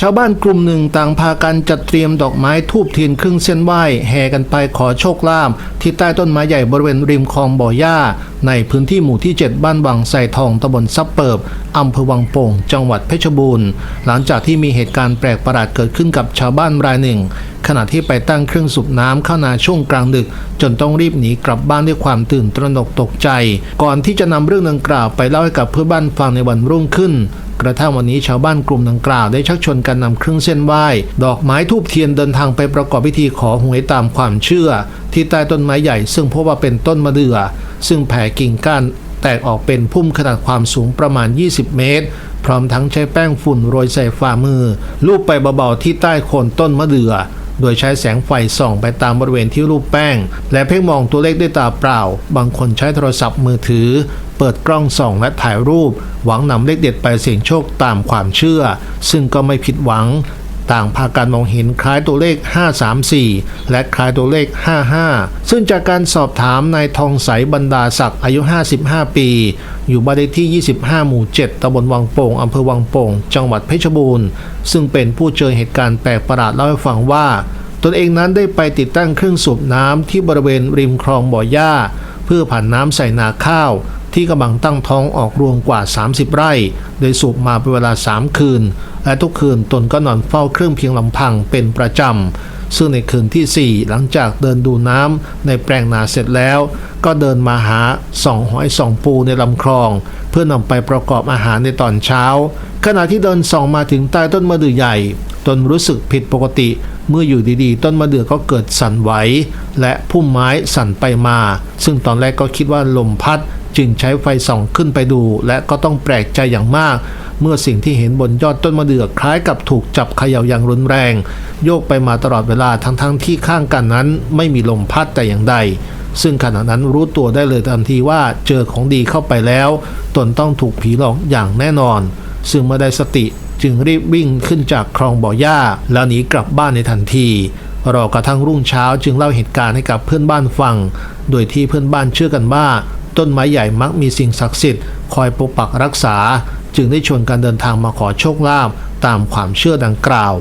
ชาวบ้านกลุ่มหนึ่งต่างพากันจัดเตรียมดอกไม้ทูบเทียนเครื่องเส้นไหว้แห่กันไปขอโชคลาภที่ใต้ต้นไม้ใหญ่บริเวณริมคลองบ่อหญ้า ในพื้นที่หมู่ที่ 7 บ้านวังไส่ทองตำบลซับเปิบอำเภอวังโป่ง จังหวัดเพชรบูรณ์ หลังจากที่มีเหตุการณ์แปลกประหลาดเกิดขึ้นกับชาวบ้านรายหนึ่ง ขณะที่ไปตั้งเครื่องสูบน้ำเข้านาช่วงกลางดึก จนต้องรีบหนีกลับบ้านด้วยความตื่นตระหนกตกใจ ก่อนที่จะนำเรื่องดังกล่าวไปเล่าให้กับเพื่อนบ้านฟังในวันรุ่งขึ้น กระทั่งวันนี้ชาวบ้านกลุ่มดังกล่าวได้ชักชวนกันนำเครื่องเส้นไหว้ ดอกไม้ทูบเทียนเดินทางไปประกอบพิธีขอหวยตามความเชื่อ ที่ใต้ต้นไม้ใหญ่ซึ่งพบว่าเป็นต้นมะเดื่อ ซึ่งแผ่กิ่งก้านแตกออกเป็นพุ่มขนาดความสูงประมาณ 20 เมตร พร้อมทั้งใช้แป้งฝุ่นโรยใส่ฝ่ามือ ลูบไปเบาๆที่ใต้โคนต้นมะเดื่อ โดยใช้แสงไฟส่องไปตามบริเวณที่รูปแป้ง และเพ่งมองตัวเลขด้วยตาเปล่า บางคนใช้โทรศัพท์มือถือ เปิดกล้องส่องและถ่ายรูป หวังนำเลขเด็ดไปเสี่ยงโชคตามความเชื่อ ซึ่งก็ไม่ผิดหวัง ต่างพากันมองเห็นคล้ายตัวเลข 534 และคล้ายตัวเลข 55 ซึ่งจากการสอบถามนายทองใสบรรดาศักดิ์อายุ 55 ปี อยู่บ้านเลขที่ 25 หมู่ 7ตำบลวังโป่งอำเภอวังโป่ง จังหวัดเพชรบูรณ์ ซึ่งเป็นผู้เจอเหตุการณ์แปลกประหลาดเล่าให้ฟังว่าตนเองนั้นได้ไปติดตั้งเครื่องสูบน้ำที่บริเวณริมคลองบ่อหญ้าเพื่อผ่านน้ำใส่นาข้าว ที่กำลังตั้งท้องออกรวงกว่า 30 ไร่ โดยสูบมาเป็นเวลา 3 คืน และทุกคืนตนก็นอนเฝ้าเครื่องเพียงลำพังเป็นประจำซึ่งในคืนที่ 4 หลังจากเดินดูน้ำในแปลงนาเสร็จแล้ว ก็เดินมาหาส่องหอยส่องปูในลำคลอง เพื่อนำไปประกอบอาหารในตอนเช้า ขณะที่เดินส่องมาถึงใต้ต้นมะเดื่อใหญ่ ตนรู้สึกผิดปกติ เมื่ออยู่ดีๆ ต้นมะเดื่อก็เกิดสั่นไหว และพุ่มไม้สั่นไปมา ซึ่งตอนแรกก็คิดว่าลมพัด จึงใช้ไฟส่องขึ้นไปดู และก็ต้องแปลกใจอย่างมาก เมื่อสิ่งที่เห็นบนยอดต้นมะเดื่อคล้ายกับถูกจับเขย่าอย่างรุนแรง โยกไปมาตลอดเวลาทั้งๆที่ข้างกันนั้น ไม่มีลมพัดแต่อย่างใด ซึ่งขณะนั้นรู้ตัวได้เลยทันทีว่าเจอของดีเข้าไปแล้ว ตนต้องถูกผีหลอกอย่างแน่นอน ซึ่งเมื่อได้สติจึงรีบวิ่งขึ้นจากคลองบ่อหญ้า แล้วหนีกลับบ้านในทันทีรอกระทั่งรุ่งเช้าจึงเล่าเหตุการณ์ให้กับเพื่อนบ้านฟัง โดยที่เพื่อนบ้านเชื่อกันว่า ต้นไม้ใหญ่มักมีสิ่งศักดิ์สิทธิ์คอยปกปักรักษา จึงได้ชวนกันเดินทางมาขอโชคลาภตามความเชื่อดังกล่าว